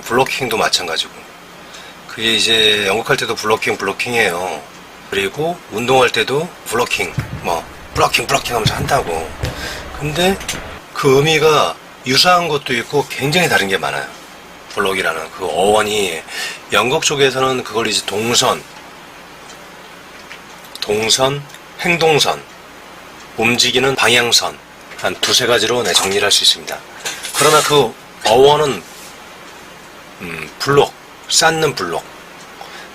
블로킹도 마찬가지고. 그게 이제 연극할 때도 블로킹, 블로킹이에요. 그리고 운동할 때도 블로킹, 뭐, 블로킹, 블로킹 하면서 한다고. 근데 그 의미가 유사한 것도 있고 굉장히 다른 게 많아요. 블록이라는 그 어원이 연극 쪽에서는 그걸 이제 동선, 동선, 행동선, 움직이는 방향선 한 두세 가지로 네, 정리를 할 수 있습니다. 그러나 그 어원은 음, 블록, 쌓는 블록.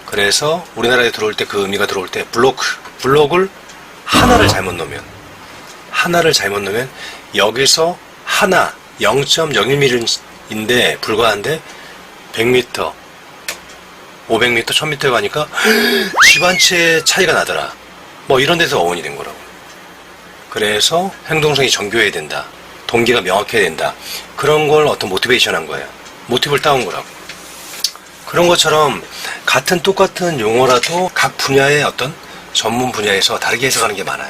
그래서 우리나라에 들어올 때 그 의미가 들어올 때 블로크, 블록을 하나를 잘못 놓으면 하나를 잘못 놓으면 여기서 하나 0.01mm인데 불과한데 100m, 500m, 1000m 가니까 집한채 차이가 나더라. 뭐 이런 데서 어원이 된 거라고. 그래서 행동성이 정교해야 된다. 동기가 명확해야 된다. 그런 걸 어떤 모티베이션 한 거예요. 모티브를 따온 거라고. 그런 것처럼 같은 똑같은 용어라도 각 분야의 어떤 전문 분야에서 다르게 해석하는 게 많아요.